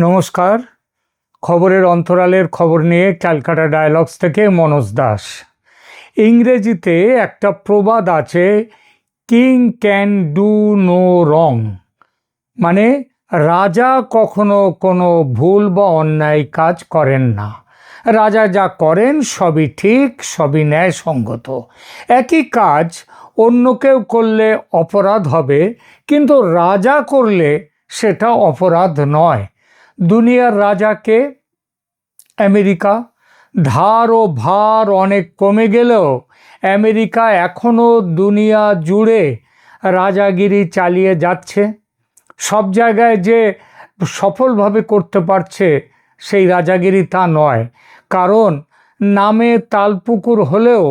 নমস্কার। খবরের অন্তরালের খবর নিয়ে ক্যালকাটা ডায়ালগস থেকে মনোজ দাস। ইংরেজিতে একটা প্রবাদ আছে, king can do no wrong মানে রাজা কখনো কোনো ভুল বা অন্যায় কাজ করেন না। রাজা যা করেন সবই ঠিক, সবই ন্যায়সঙ্গত। একই কাজ অন্য কেউ করলে অপরাধ হবে, কিন্তু রাজা করলে সেটা অপরাধ নয়। দুনিয়ার রাজাকে আমেরিকা ধার ও ভার অনেক কমে গেলেও আমেরিকা এখনও দুনিয়া জুড়ে রাজাগিরি চালিয়ে যাচ্ছে। সব জায়গায় যে সফলভাবে করতে পারছে সেই রাজাগিরি তা নয়, কারণ নামে তালপুকুর হলেও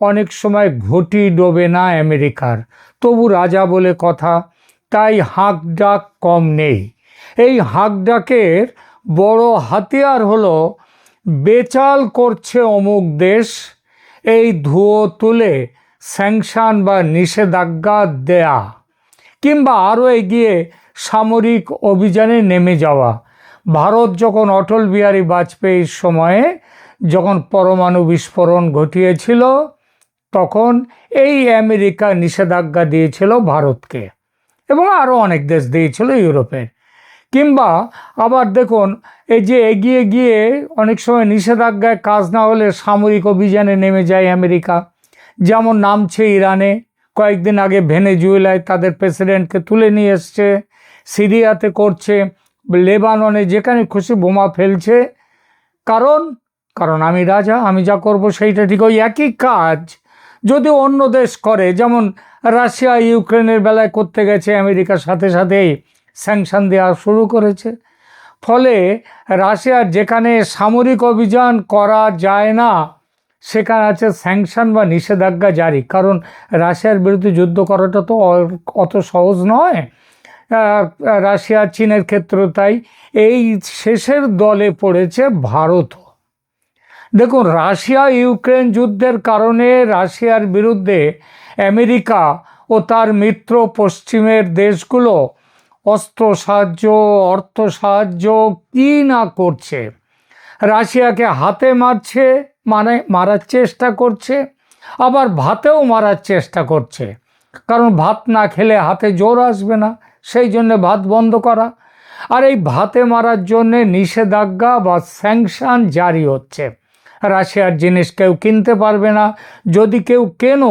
অনেক সময় ঘটি ডোবে না আমেরিকার। তবু রাজা বলে কথা, তাই হাঁক ডাক কম নেই। এই হাঁক ডাকের বড় হাতিয়ার হলো, বেচাল করছে অমুক দেশ, এই ধুয়ো তুলে স্যাংশন বা নিষেধাজ্ঞা দেয়া, কিংবা আরও এগিয়ে সামরিক অভিযানে নেমে যাওয়া। ভারত যখন অটল বিহারী বাজপেয়ীর সময়ে যখন পরমাণু বিস্ফোরণ ঘটিয়েছিল, তখন এই আমেরিকা নিষেধাজ্ঞা দিয়েছিল ভারতকে, এবং আরও অনেক দেশ দিয়েছিল ইউরোপের। কিংবা আবার দেখুন, এই যে এগিয়ে গিয়ে অনেক সময় নিষেধাজ্ঞায় কাজ না হলে সামরিক অভিযানে নেমে যায় আমেরিকা। যেমন নামছে ইরানে। কয়েকদিন আগে ভেনেজুয়েলায় তাদের প্রেসিডেন্টকে তুলে নিয়ে এসছে, সিরিয়াতে করছে, লেবাননে যেখানে খুশি বোমা ফেলছে। কারণ কারণ আমি রাজা, আমি যা করব সেইটা ঠিক ওই একই কাজ। যদি অন্য দেশ করে, যেমন রাশিয়া ইউক্রেনের বেলায় করতে গেছে আমেরিকার সাথে সাথেই স্যাংশন দেওয়া শুরু করেছে। ফলে রাশিয়ার যেখানে সামরিক অভিযান করা যায় না, সেখানে আছে স্যাংশন বা নিষেধাজ্ঞা জারি। কারণ রাশিয়ার বিরুদ্ধে যুদ্ধ করাটা তো অত সহজ নয়। রাশিয়া, চীনের ক্ষেত্রে তাই এই শেষের দলে পড়েছে ভারতও। দেখুন, রাশিয়া, ইউক্রেন যুদ্ধের কারণে রাশিয়ার বিরুদ্ধে আমেরিকা ও তার মিত্র পশ্চিমের দেশগুলো অস্ত্র সাহায্য, অর্থ সাহায্য কী না করছে? রাশিয়াকে হাতে মারছে মানে মারার চেষ্টা করছে, আবার ভাতেও মারার চেষ্টা করছে। কারণ ভাত না খেলে হাতে জোর আসবে না, সেই জন্যে ভাত বন্ধ করা। আর এই ভাতে মারার জন্যে নিষেধাজ্ঞা বা স্যাংশন জারি হচ্ছে। রাশিয়ার জিনিস কেউ কিনতে পারবে না, যদি কেউ কেন,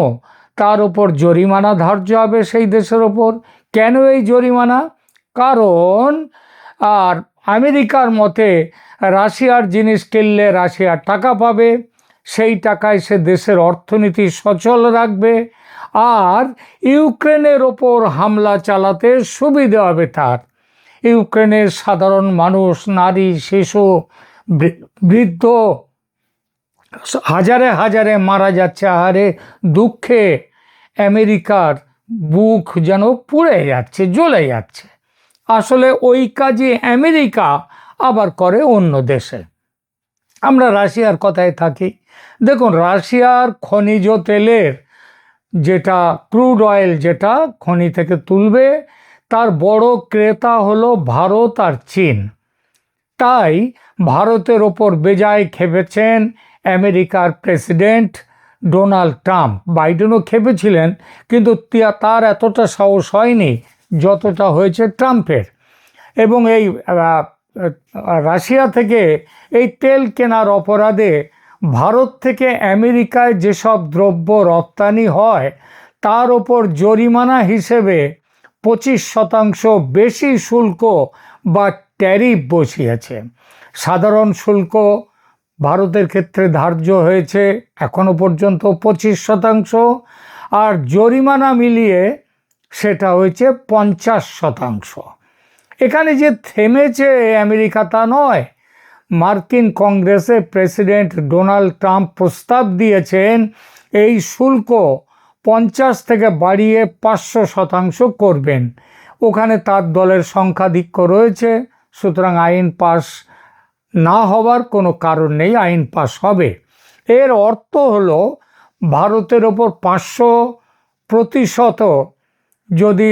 তার ওপর জরিমানা ধার্য হবে সেই দেশের ওপর। কেন এই জরিমানা? কারণ, আর আমেরিকার মতে রাশিয়ার জিনিস কিনলে রাশিয়ার টাকা পাবে, সেই টাকায় সে দেশের অর্থনীতি সচল রাখবে, আর ইউক্রেনের ওপর হামলা চালাতে সুবিধে হবে তার। ইউক্রেনের সাধারণ মানুষ, নারী, শিশু বৃদ্ধ, হাজারে হাজারে মারা যাচ্ছে, আহারে দুঃখে আমেরিকার বুক যেন পুড়ে যাচ্ছে, জ্বলে যাচ্ছে। আসলে ওই কাজে আমেরিকা আবার করে অন্য দেশে। আমরা রাশিয়ার কথায় থাকি। দেখুন, রাশিয়ার খনিজ তেলের যেটা ক্রুড অয়েল যেটা খনি থেকে তুলবে, তার বড় ক্রেতা হলো ভারত আর চীন। তাই ভারতের ওপর বেজায় খেপেছেন আমেরিকার প্রেসিডেন্ট ডোনাল্ড ট্রাম্প। বাইডেনও খেপেছিলেন, কিন্তু তার এতটা সাহস হয়নি যতটা হয়েছে ট্রাম্পের। এবং এই রাশিয়া থেকে এই তেল কেনার অপরাধে ভারত থেকে আমেরিকায় যেসব দ্রব্য রপ্তানি হয়, তার ওপর জরিমানা হিসেবে পঁচিশ শতাংশ বেশি শুল্ক বা ট্যারিফ বসিয়েছে। সাধারণ শুল্ক ভারতের ক্ষেত্রে ধার্য হয়েছে এখনও পর্যন্ত পঁচিশ শতাংশ। আর জরিমানা মিলিয়ে সেটা হয়েছে পঞ্চাশ শতাংশ। এখানে যে থেমেছে আমেরিকা তা নয়। মার্কিন কংগ্রেসে প্রেসিডেন্ট ডোনাল্ড ট্রাম্প প্রস্তাব দিয়েছেন, এই শুল্ক পঞ্চাশ থেকে বাড়িয়ে পাঁচশো শতাংশ করবেন। ওখানে তার দলের সংখ্যাধিক্য রয়েছে, সুতরাং আইন পাশ না হওয়ার কোনো কারণ নেই, আইন পাশ হবে। এর অর্থ হলো, ভারতের ওপর পাঁচশো প্রতিশত যদি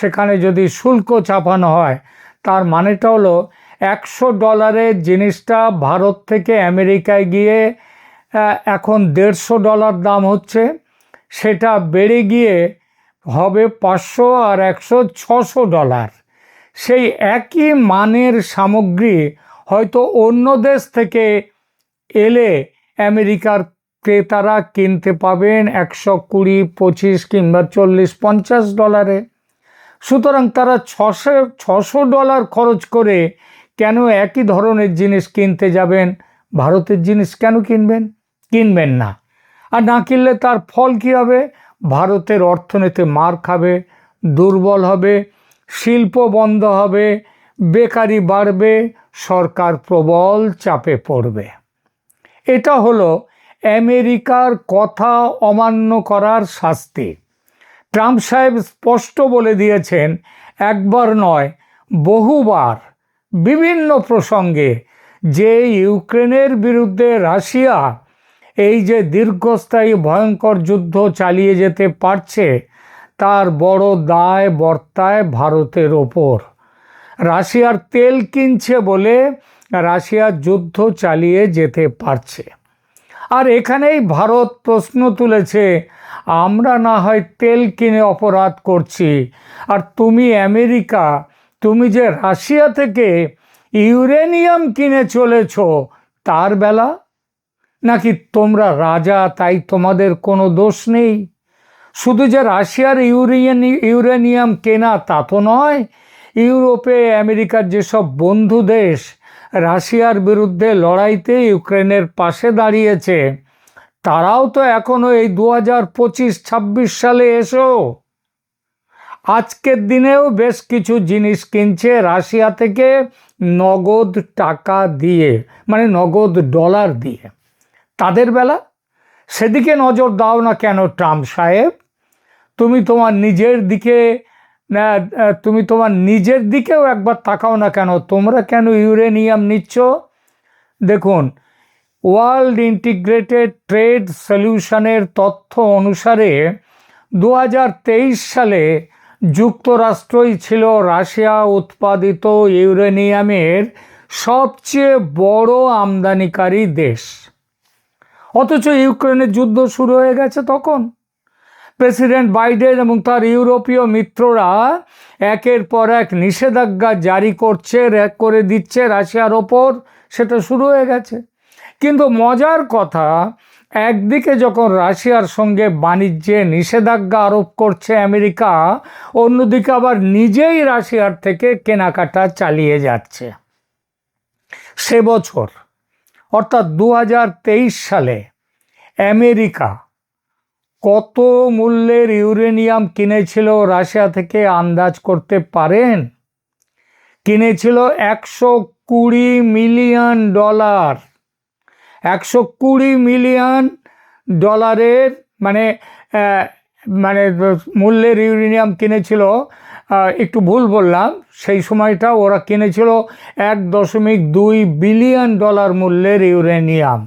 সেখানে যদি শুল্ক চাপানো হয়, তার মানেটা হলো একশো ডলারের জিনিসটা ভারত থেকে আমেরিকায় গিয়ে এখন দেড়শো ডলার দাম হচ্ছে, সেটা বেড়ে গিয়ে হবে পাঁচশো আর একশো ছশো ডলার। সেই একই মানের সামগ্রী হয়তো অন্য দেশ থেকে এলে আমেরিকার ক্রেতারা কিনতে পাবেন একশো কুড়ি, পঁচিশ কিংবা চল্লিশ, পঞ্চাশ ডলারে। সুতরাং তারা ছশো ছশো ডলার খরচ করে কেন একই ধরনের জিনিস কিনতে যাবেন? ভারতের জিনিস কেন কিনবেন? কিনবেন না। আর না কিনলে তার ফল কী হবে? ভারতের অর্থনীতি মার খাবে, দুর্বল হবে, শিল্প বন্ধ হবে, বেকারি বাড়বে, সরকার প্রবল চাপে পড়বে। এটা হলো আমেরিকার কথা অমান্য করার শাস্তি। ট্রাম্প সাহেব স্পষ্ট বলে দিয়েছেন, একবার নয়, বহুবার বিভিন্ন প্রসঙ্গে যে ইউক্রেনের বিরুদ্ধে রাশিয়া এই যে দীর্ঘস্থায়ী ভয়ঙ্কর যুদ্ধ চালিয়ে যেতে পারছে, তার বড় দায় বর্তায় ভারতের ওপর। রাশিয়ার তেল কিনছে বলে রাশিয়া যুদ্ধ চালিয়ে যেতে পারছে। আর এখানেই ভারত প্রশ্ন তুলেছে, আমরা না হয় তেল কিনে অপরাধ করছি। আর তুমি আমেরিকা, তুমি যে রাশিয়া থেকে ইউরেনিয়াম কিনে চলেছ, তার বেলা? নাকি তোমরা রাজা, তাই তোমাদের কোনো দোষ নেই? শুধু যে রাশিয়ার ইউরেনিয়াম ইউরেনিয়াম কেনা তা তো নয়, ইউরোপে আমেরিকার যেসব বন্ধু দেশ রাশিয়ার বিরুদ্ধে লড়াইতে ইউক্রেনের পাশে দাঁড়িয়েছে। তারাও তো এখনও এই দু হাজার পঁচিশ ছাব্বিশ সালে এসো। আজকের দিনেও বেশ কিছু জিনিস কিনছে রাশিয়া থেকে নগদ টাকা দিয়ে মানে নগদ ডলার দিয়ে। তাদের বেলা? সেদিকে নজর দাও না কেন ট্রাম্প সাহেব? তুমি তোমার নিজের দিকে না, তুমি তোমার নিজের দিকেও একবার তাকাও না কেন? তোমরা কেন ইউরেনিয়াম নিচ্ছ? দেখুন ওয়ার্ল্ড ইন্টিগ্রেটেড ট্রেড সলিউশনের তথ্য অনুসারে দু হাজার তেইশ সালে যুক্তরাষ্ট্রই ছিল রাশিয়া উৎপাদিত ইউরেনিয়ামের সবচেয়ে বড় আমদানিকারী দেশ। অথচ ইউক্রেনের যুদ্ধ শুরু হয়ে গেছে তখন। প্রেসিডেন্ট বাইডেন এবং তার ইউরোপীয় মিত্ররা একের পর এক নিষেধাজ্ঞা জারি করছে করে দিচ্ছে রাশিয়ার ওপর। সেটা শুরু হয়ে গেছে। কিন্তু মজার কথা, একদিকে যখন রাশিয়ার সঙ্গে বাণিজ্যে নিষেধাজ্ঞা আরোপ করছে আমেরিকা, অন্যদিকে আবার নিজেই রাশিয়ার থেকে কেনাকাটা চালিয়ে যাচ্ছে। সে বছর, অর্থাৎ দু হাজার তেইশ সালে, আমেরিকা কত মূল্যের ইউরেনিয়াম কিনেছিল রাশিয়া থেকে আন্দাজ করতে পারেন? কিনেছিল একশো কুড়ি মিলিয়ন ডলার। একশো কুড়ি মিলিয়ন ডলারের মানে মানে মূল্যের ইউরেনিয়াম কিনেছিল একটু ভুল বললাম, সেই সময়টা ওরা কিনেছিল এক দশমিক দুই বিলিয়ন ডলার মূল্যের ইউরেনিয়াম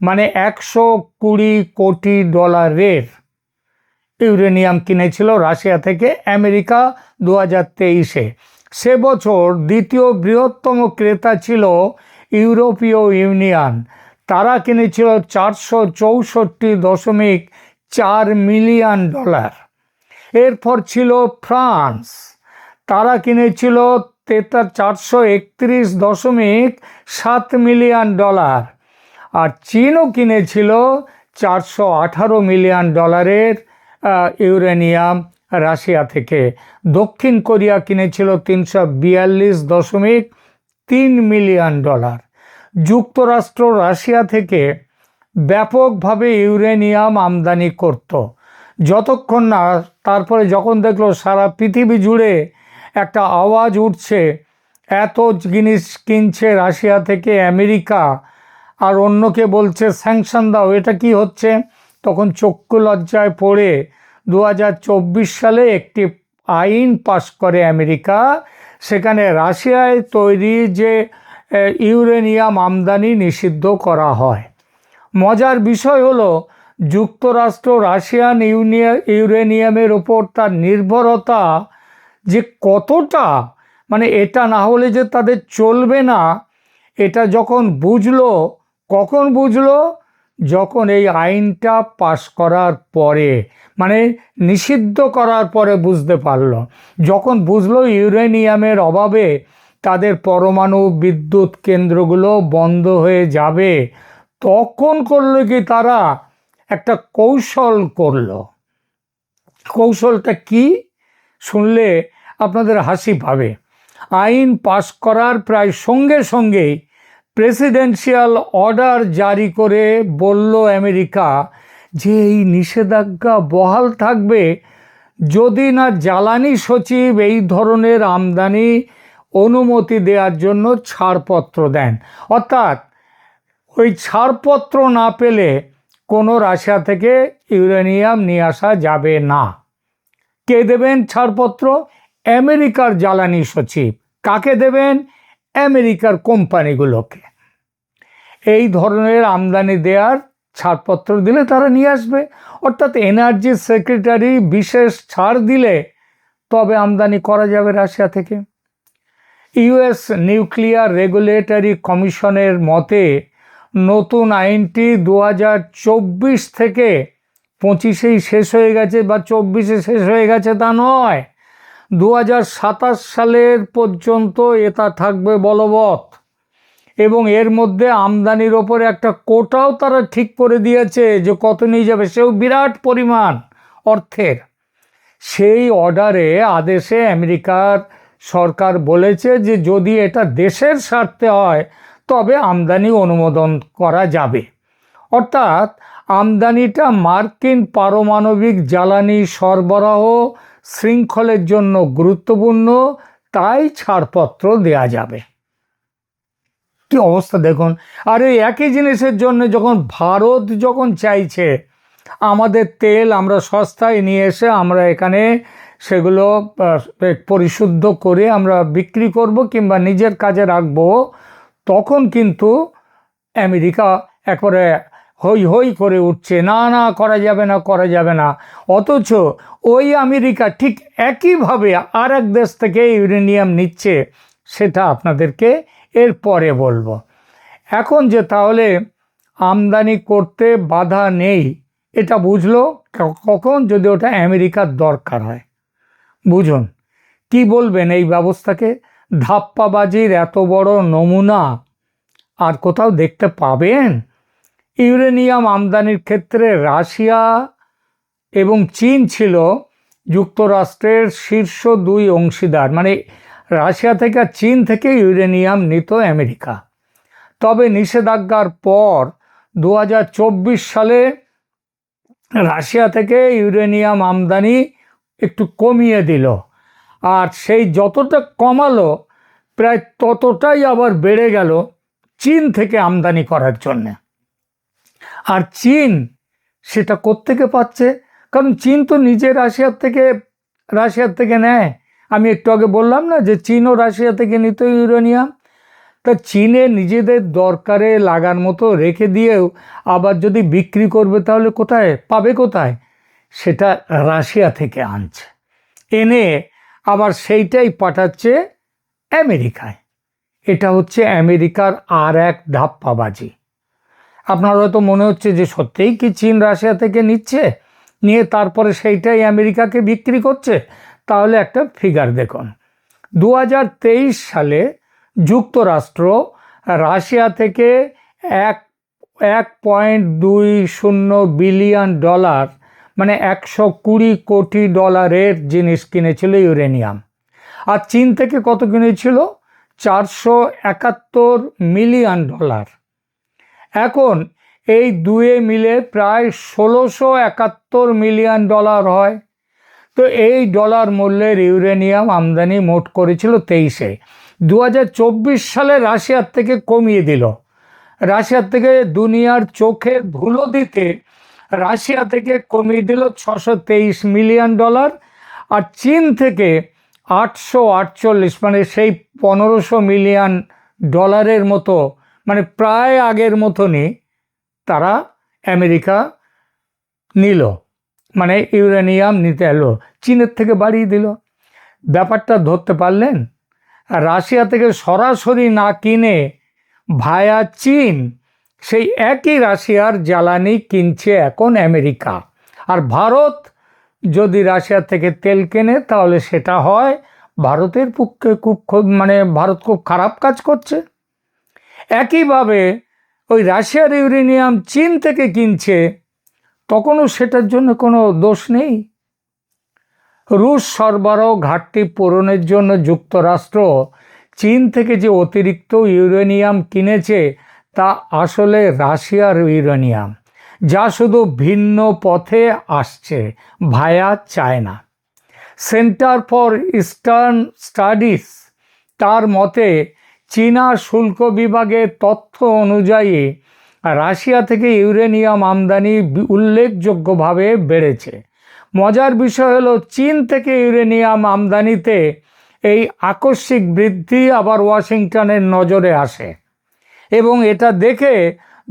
মানে একশো কুড়ি কোটি ডলারের। ইউরেনিয়াম কিনেছিল রাশিয়া থেকে আমেরিকা দু হাজার তেইশে। সে বছর দ্বিতীয় বৃহত্তম ক্রেতা ছিল ইউরোপীয় ইউনিয়ন। তারা কিনেছিল চারশো চৌষট্টি দশমিক চার মিলিয়ন ডলার। এরপর ছিল ফ্রান্স। তারা কিনেছিল তেতা চারশো একত্রিশ দশমিক সাত মিলিয়ন ডলার। আর চীনও কিনেছিল চারশো আঠারো মিলিয়ন ডলারের ইউরেনিয়াম রাশিয়া থেকে। দক্ষিণ কোরিয়া কিনেছিল তিনশো বিয়াল্লিশ দশমিক তিন মিলিয়ন ডলার। যুক্তরাষ্ট্র রাশিয়া থেকে ব্যাপকভাবে ইউরেনিয়াম আমদানি করত। যতক্ষণ না, তারপরে যখন দেখল সারা পৃথিবী জুড়ে একটা আওয়াজ উঠছে, এত জিনিস কিনছে রাশিয়া থেকে আমেরিকা, আর অন্যকে বলছে স্যাংশন দাও, এটা কি হচ্ছে? তখন চক্ষু লজ্জায় পড়ে দু হাজার চব্বিশ সালে একটি আইন পাশ করে আমেরিকা। সেখানে রাশিয়ায় তৈরি যে ইউরেনিয়াম আমদানি নিষিদ্ধ করা হয়। মজার বিষয় হলো, যুক্তরাষ্ট্র রাশিয়ান ইউনিয়া, ইউরেনিয়ামের ওপর তার নির্ভরতা যে কতটা মানে এটা না হলে যে তাদের চলবে না, এটা যখন বুঝলো, কখন বুঝলো যখন এই আইনটা পাশ করার পরে মানে নিষিদ্ধ করার পরে বুঝতে পারল। যখন বুঝলো ইউরেনিয়ামের অভাবে তাদের পরমাণু বিদ্যুৎ কেন্দ্রগুলো বন্ধ হয়ে যাবে, তখন করল কি তারা? একটা কৌশল করল। কৌশলটা কি? শুনলে আপনাদের হাসি পাবে। আইন পাশ করার প্রায় সঙ্গে সঙ্গেই প্রেসিডেন্সিয়াল অর্ডার জারি করে বলল আমেরিকা যে এই নিষেধাজ্ঞা বহাল থাকবে যদি না জ্বালানি সচিব এই ধরনের আমদানি অনুমতি দেওয়ার জন্য ছাড়পত্র দেন। অর্থাৎ ওই ছাড়পত্র না পেলে কোনো রাশিয়া থেকে ইউরেনিয়াম নিয়ে আসা যাবে না। কে দেবেন ছাড়পত্র? আমেরিকার জ্বালানি সচিব। কাকে দেবেন? আমেরিকার কোম্পানিগুলোকে। এই ধরনের আমদানি দেওয়ার ছাড়পত্র দিলে তারা নিয়ে আসবে। অর্থাৎ এনার্জি সেক্রেটারি বিশেষ ছাড় দিলে তবে আমদানি করা যাবে রাশিয়া থেকে। ইউএস নিউক্লিয়ার রেগুলেটরি কমিশনের মতে, নতুন আইনটি দু হাজার চব্বিশ থেকে পঁচিশেই শেষ হয়ে গেছে বা চব্বিশে শেষ হয়ে গেছে তা নয়। দু হাজার সাতাশ সালের পর্যন্ত এটা থাকবে বলবৎ। এবং এর মধ্যে আমদানির ওপরে একটা কোটাও তারা ঠিক করে দিয়েছে যে কত নিয়ে যাবে। সেও বিরাট পরিমাণ অর্থের। সেই অর্ডারে আদেশে আমেরিকার সরকার বলেছে যে যদি এটা দেশের স্বার্থে হয়, তবে আমদানি অনুমোদন করা যাবে। অর্থাৎ আমদানিটা মার্কিন পারমাণবিক জ্বালানি সরবরাহ শৃঙ্খলের জন্য গুরুত্বপূর্ণ, তাই ছাড়পত্র দেয়া যাবে। কি অবস্থা দেখুন। আর এই একই জিনিসের জন্য যখন ভারত যখন চাইছে, আমাদের তেল আমরা সস্তায় নিয়ে এসে আমরা এখানে সেগুলো পরিশুদ্ধ করে আমরা বিক্রি করব কিংবা নিজের কাজে রাখব, তখন কিন্তু আমেরিকা একবারে হই হই করে উঠছে, না না, করা যাবে না, করা যাবে না। অথচ ওই আমেরিকা ঠিক একইভাবে আর এক দেশ থেকে ইউরেনিয়াম নিচ্ছে, সেটা আপনাদেরকে এর পরে বলব। এখন যে তাহলে আমদানি করতে বাধা নেই, এটা বুঝলো? কখন? যদি ওটা আমেরিকার দরকার হয়। বুঝুন, কি বলবেন এই ব্যবস্থাকে? ধাপ্পাবাজির এত বড় নমুনা আর কোথাও দেখতে পাবেন? ইউরেনিয়াম আমদানির ক্ষেত্রে রাশিয়া এবং চীন ছিল যুক্তরাষ্ট্রের শীর্ষ দুই অংশীদার মানে রাশিয়া থেকে আর চীন থেকে ইউরেনিয়াম নিত আমেরিকা। তবে নিষেধাজ্ঞার পর দু হাজার চব্বিশ সালে রাশিয়া থেকে ইউরেনিয়াম আমদানি একটু কমিয়ে দিল আর সেই যতটা কমালো প্রায় ততটাই আবার বেড়ে গেল চীন থেকে আমদানি করার জন্যে। আর চীন সেটা কোত্থেকে পাচ্ছে? কারণ চীন তো নিজে রাশিয়ার থেকে রাশিয়ার থেকে নেয়। আমি একটু আগে বললাম না যে চীনও রাশিয়া থেকে নিত ইউরেনিয়াম? তা চীনে নিজেদের দরকারে লাগার মতো রেখে দিয়েও আবার যদি বিক্রি করবে তাহলে কোথায়? পাবে কোথায়? সেটা রাশিয়া থেকে আনছে। এনে আবার সেইটাই পাঠাচ্ছে আমেরিকায়। এটা হচ্ছে আমেরিকার আর এক ধাপ্পাবাজি। আপনার হয়তো মনে হচ্ছে যে সত্যিই কি চীন রাশিয়া থেকে নিচ্ছে? নিয়ে তারপরে সেইটাই আমেরিকাকে বিক্রি করছে? তাহলে একটা ফিগার দেখুন। দু হাজার তেইশ সালে যুক্তরাষ্ট্র রাশিয়া থেকে এক এক পয়েন্ট দুই শূন্য বিলিয়ন ডলার মানে একশো কুড়ি কোটি ডলারের জিনিস কিনেছিল ইউরেনিয়াম। আর চীন থেকে কত কিনেছিল? চারশো একাত্তর মিলিয়ন ডলার। এখন এই দুয়ে মিলে প্রায় ষোলোশো একাত্তর মিলিয়ন ডলার হয়। তো এই ডলার মূল্যের ইউরেনিয়াম আমদানি মোট করেছিল তেইশে। দু হাজার চব্বিশ সালে রাশিয়ার থেকে কমিয়ে দিল। রাশিয়ার থেকে দুনিয়ার চোখে ধুলো দিতে রাশিয়া থেকে কমিয়ে দিল ছশো তেইশ মিলিয়ন ডলার আর চীন থেকে আটশো আটচল্লিশ মানে সেই পনেরোশো মিলিয়ন ডলারের মতো মানে প্রায় আগের মতনই তারা আমেরিকা নিল। মানে ইউরেনিয়াম নিতে এলো, চীনের থেকে বাড়িয়ে দিল। ব্যাপারটা ধরতে পারলেন? রাশিয়া থেকে সরাসরি না কিনে ভায়া চীন, সেই একই রাশিয়ার জ্বালানি কিনছে এখন আমেরিকা। আর ভারত যদি রাশিয়া থেকে তেল কেনে, তাহলে সেটা হয় ভারতের পক্ষে খুব খুব মানে ভারত খুব খারাপ কাজ করছে। একইভাবে ওই রাশিয়ার ইউরেনিয়াম চীন থেকে কিনছে, তখনও সেটার জন্য কোনো দোষ নেই। রুশ সরবরাহ ঘাটতি পূরণের জন্য যুক্তরাষ্ট্র চীন থেকে যে অতিরিক্ত ইউরেনিয়াম কিনেছে, তা আসলে রাশিয়ার ইউরেনিয়াম, যা শুধু ভিন্ন পথে আসছে via China. Centre for Eastern Studies তার মতে চীনা শুল্ক বিভাগের তথ্য অনুযায়ী, রাশিয়া থেকে ইউরেনিয়াম আমদানি উল্লেখযোগ্যভাবে বেড়েছে। মজার বিষয় হলো, চীন থেকে ইউরেনিয়াম আমদানিতে এই আকস্মিক বৃদ্ধি আবার ওয়াশিংটনের নজরে আসে। এবং এটা দেখে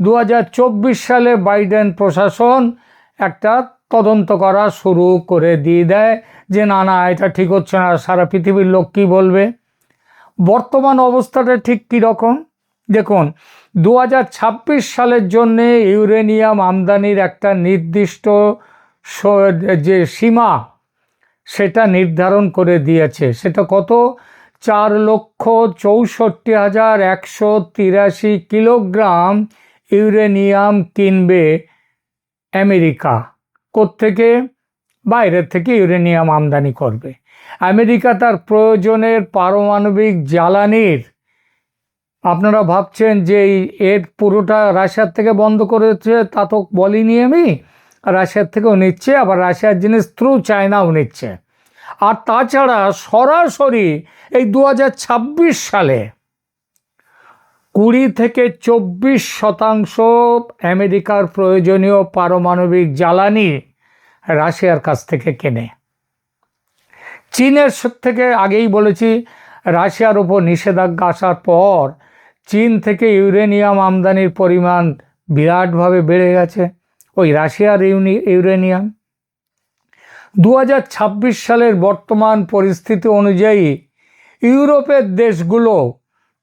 দু হাজার চব্বিশ সালে বাইডেন প্রশাসন একটা তদন্ত করা শুরু করে দিয়ে দেয় যে, না না, এটা ঠিক হচ্ছে না, সারা পৃথিবীর লোক কী বলবে? বর্তমান অবস্থাটা ঠিক কীরকম দেখুন দু হাজার ছাব্বিশ সালের জন্যে ইউরেনিয়াম আমদানির একটা নির্দিষ্ট যে সীমা, সেটা নির্ধারণ করে দিয়েছে। সেটা কত? চার লক্ষ চৌষট্টি হাজার একশো তিরাশি কিলোগ্রাম ইউরেনিয়াম কিনবে আমেরিকা। কোত্থেকে? বাইরের থেকে ইউরেনিয়াম আমদানি করবে। আমেরিকা তার প্রয়োজনের পারমাণবিক জ্বালানির, আপনারা ভাবছেন যে এর পুরোটা রাশিয়ার থেকে বন্ধ করেছে তা তো বলিনি আমি। রাশিয়ার থেকেও নিচ্ছে, আবার রাশিয়ার জিনিস থ্রু চায়নাও নিচ্ছে। আর তাছাড়া সরাসরি এই দু হাজার ছাব্বিশ সালে কুড়ি থেকে চব্বিশ শতাংশ আমেরিকার প্রয়োজনীয় পারমাণবিক জ্বালানি রাশিয়ার কাছ থেকে কেনে। চীনের থেকে আগেই বলেছি, রাশিয়ার উপর নিষেধাজ্ঞা আসার পর চীন থেকে ইউরেনিয়াম আমদানির পরিমাণ বিরাটভাবে বেড়ে গেছে। ওই রাশিয়ার ইউনি, ইউরেনিয়াম। দু হাজার ছাব্বিশ সালের বর্তমান পরিস্থিতি অনুযায়ী ইউরোপের দেশগুলো,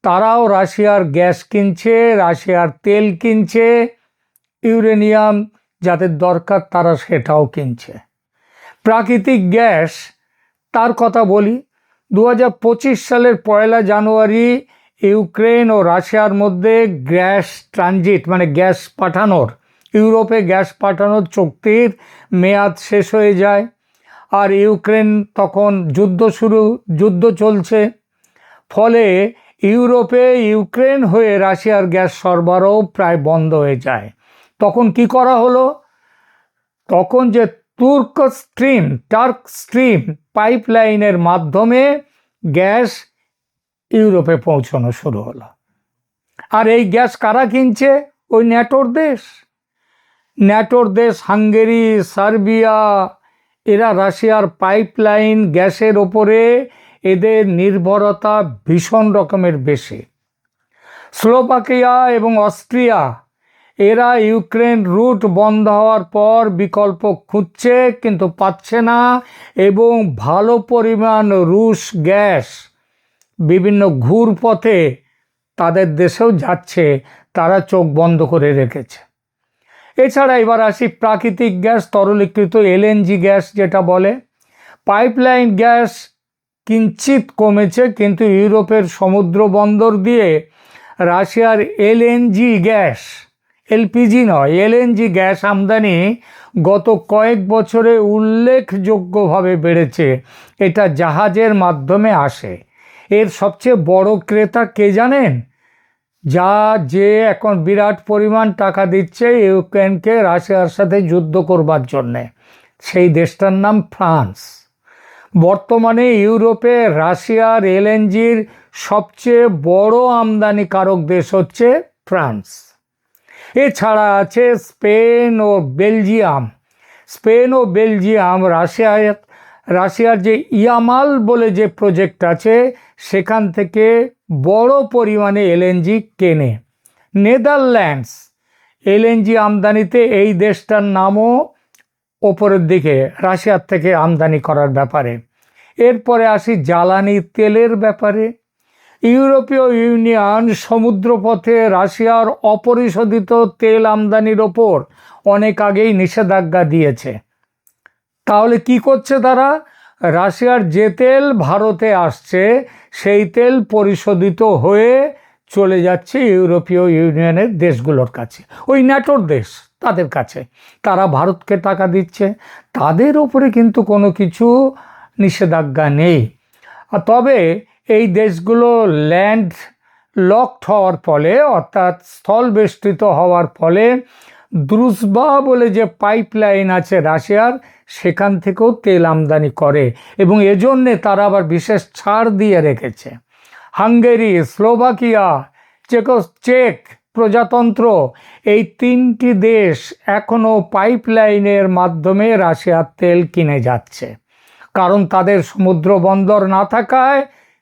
তারাও রাশিয়ার গ্যাস কিনছে, রাশিয়ার তেল কিনছে, ইউরেনিয়াম যাদের দরকার তারা সেটাও কিনছে। প্রাকৃতিক গ্যাস তার কথা বলি। দু হাজার পঁচিশ সালের পয়লা জানুয়ারি ইউক্রেন ও রাশিয়ার মধ্যে গ্যাস ট্রানজিট মানে গ্যাস পাঠানোর, ইউরোপে গ্যাস পাঠানোর চুক্তির মেয়াদ শেষ হয়ে যায় আর ইউক্রেন তখন যুদ্ধ শুরু, যুদ্ধ চলছে। ফলে ইউরোপে ইউক্রেন হয়ে রাশিয়ার গ্যাস সরবরাহ প্রায় বন্ধ হয়ে যায়। তখন কি করা হলো? তখন যে তুর্ক স্ট্রিম, টার্ক স্ট্রিম পাইপলাইনের মাধ্যমে গ্যাস ইউরোপে পৌঁছানো শুরু হলো। আর এই গ্যাস কারা কিনছে? ওই ন্যাটোর দেশ। ন্যাটোর দেশ, হাঙ্গেরি, সার্বিয়া, এরা রাশিয়ার পাইপলাইন গ্যাসের ওপরে এদের নির্ভরতা ভীষণ রকমের বেশি। স্লোভাকিয়া এবং অস্ট্রিয়া এরা ইউক্রেন রুট বন্ধ হওয়ার পর বিকল্প খুঁজছে, কিন্তু পাচ্ছে না এবং ভালো পরিমাণ রুশ গ্যাস বিভিন্ন ঘুর পথে তাদের দেশেও যাচ্ছে, তারা চোখ বন্ধ করে রেখেছে। এছাড়া এবার আসি প্রাকৃতিক গ্যাস, তরলীকৃত এলএনজি গ্যাস যেটা বলে। পাইপলাইন গ্যাস কিঞ্চিত কমেছে, কিন্তু ইউরোপের সমুদ্র বন্দর দিয়ে রাশিয়ার এলএনজি গ্যাস এলপিজি নয়, এলএনজি গ্যাস আমদানি গত কয়েক বছরে উল্লেখযোগ্যভাবে বেড়েছে। এটা জাহাজের মাধ্যমে আসে। এর সবচেয়ে বড় ক্রেতা কে জানেন? যা যে এখন বিরাট পরিমাণ টাকা দিচ্ছে ইউক্রেনকে রাশিয়ার সাথে যুদ্ধ করবার জন্যে। সেই দেশটার নাম ফ্রান্স। বর্তমানে ইউরোপে রাশিয়ার এলএনজির সবচেয়ে বড় আমদানিকারক দেশ হচ্ছে ফ্রান্স। এছাড়া আছে স্পেন ও বেলজিয়াম। স্পেন ও বেলজিয়াম রাশিয়ায় রাশিয়ার যে ইয়ামাল বলে যে প্রজেক্ট আছে, সেখান থেকে বড় পরিমাণে এলএনজি কেনে। নেদারল্যান্ডস। এলএনজি আমদানিতে এই দেশটার নামও ওপরের দিকে, রাশিয়ার থেকে আমদানি করার ব্যাপারে। এরপরে আসি জ্বালানি তেলের ব্যাপারে। ইউরোপীয় ইউনিয়ন সমুদ্রপথে রাশিয়ার অপরিশোধিত তেল আমদানির ওপর অনেক আগেই নিষেধাজ্ঞা দিয়েছে। তাহলে কি করছে তারা? রাশিয়ার যে তেল ভারতে আসছে, সেই তেল পরিশোধিত হয়ে চলে যাচ্ছে ইউরোপীয় ইউনিয়নের দেশগুলোর কাছে। ওই ন্যাটোর দেশ তাদের কাছে। তারা ভারতকে টাকা দিচ্ছে। তাদের ওপরে কিন্তু কোনো কিছু নিষেধাজ্ঞা নেই। তবে এই দেশগুলো ল্যান্ড লকড হওয়ার ফলে, অর্থাৎ স্থল বেষ্টিত হওয়ার ফলে দ্রুসবা বলে যে পাইপলাইন আছে রাশিয়ার, সেখান থেকেও তেল আমদানি করে এবং এজন্যে তারা আবার বিশেষ ছাড় দিয়ে রেখেছে। হাঙ্গেরি, স্লোভাকিয়া চেকো চেক প্রজাতন্ত্র, এই তিনটি দেশ এখনও পাইপলাইনের মাধ্যমে রাশিয়ার তেল কিনে যাচ্ছে। কারণ তাদের সমুদ্র বন্দর না থাকায়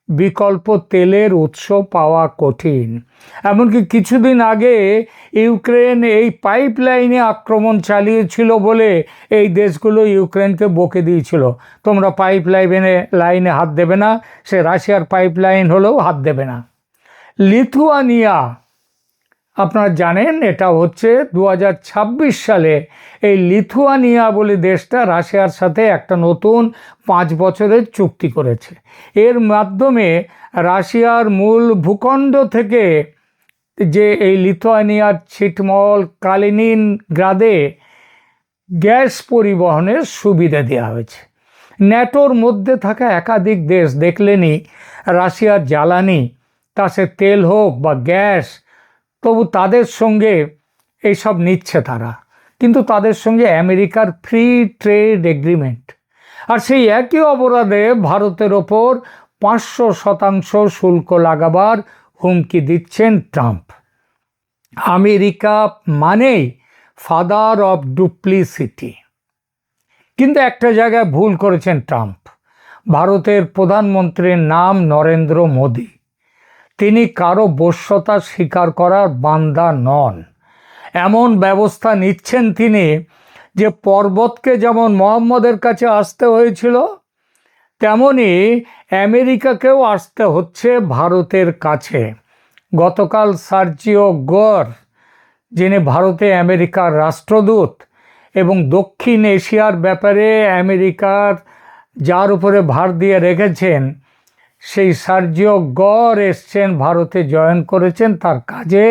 বিকল্প তেলের উৎস পাওয়া কঠিন। এমনকি কিছুদিন আগে ইউক্রেন এই পাইপলাইনে আক্রমণ চালিয়েছিল বলে এই দেশগুলো ইউক্রেনকে বকে দিয়েছিল। তোমরা পাইপ লাইনে লাইনে হাত দেবে না, সে রাশিয়ার পাইপলাইন হলেও হাত দেবে না। লিথুয়ানিয়া আপনারা জানেন, এটা হচ্ছে দু হাজার ছাব্বিশ সালে এই লিথুয়ানিয়া বলে দেশটা রাশিয়ার সাথে একটা নতুন পাঁচ বছরের চুক্তি করেছে। এর মাধ্যমে রাশিয়ার মূল ভূখণ্ড থেকে যে এই লিথুয়ানিয়ার ছিটমল কালিনিন গ্রাদে গ্যাস পরিবহনের সুবিধা দেওয়া হয়েছে। ন্যাটোর মধ্যে থাকা একাধিক দেশ দেখলেনি, রাশিয়ার জ্বালানি তা সে তেল হোক বা গ্যাস তবু তাদের সঙ্গে এইসব নিচ্ছে তারা। কিন্তু তাদের সঙ্গে আমেরিকার ফ্রি ট্রেড এগ্রিমেন্ট আর সেই একই অপরাধে ভারতের ওপর পাঁচশো শতাংশ শুল্ক লাগাবার হুমকি দিচ্ছেন ট্রাম্প। আমেরিকা মানেই ফাদার অফ ডুপ্লিসিটি কিন্তু একটা জায়গায় ভুল করেছেন ট্রাম্প। ভারতের প্রধানমন্ত্রীর নাম নরেন্দ্র মোদী। তিনি কারও বশ্যতা স্বীকার করার বান্দা নন। এমন ব্যবস্থা নিচ্ছেন তিনি যে পর্বতকে যেমন মোহাম্মদের কাছে আসতে হয়েছিল, তেমনি আমেরিকাকেও আসতে হচ্ছে ভারতের কাছে। গতকাল সার্জিও গড় যিনি ভারতে আমেরিকার রাষ্ট্রদূত এবং দক্ষিণ এশিয়ার ব্যাপারে আমেরিকার, যার উপরে ভার দিয়ে রেখেছেন সেই সার্জিও গড় এসছেন, ভারতে জয়েন করেছেন। তার কাজে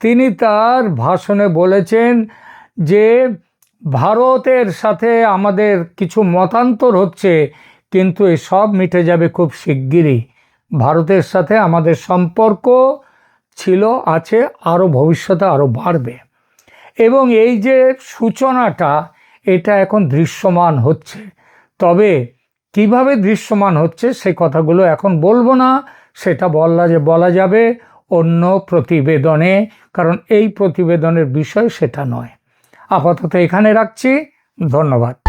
তিনি তার ভাষণে বলেছেন যে, ভারতের সাথে আমাদের কিছু মতান্তর হচ্ছে, কিন্তু সব মিটে যাবে খুব শিগগিরই। ভারতের সাথে আমাদের সম্পর্ক ছিল, আছে, আরও ভবিষ্যতে আরও বাড়বে। এবং এই যে সূচনাটা, এটা এখন দৃশ্যমান হচ্ছে। তবে কীভাবে দৃশ্যমান হচ্ছে সে কথাগুলো এখন বলব না। সেটা বললা যে, বলা যাবে অন্য প্রতিবেদনে, কারণ এই প্রতিবেদনের বিষয় সেটা নয়। আপাতত এখানে রাখছি। ধন্যবাদ।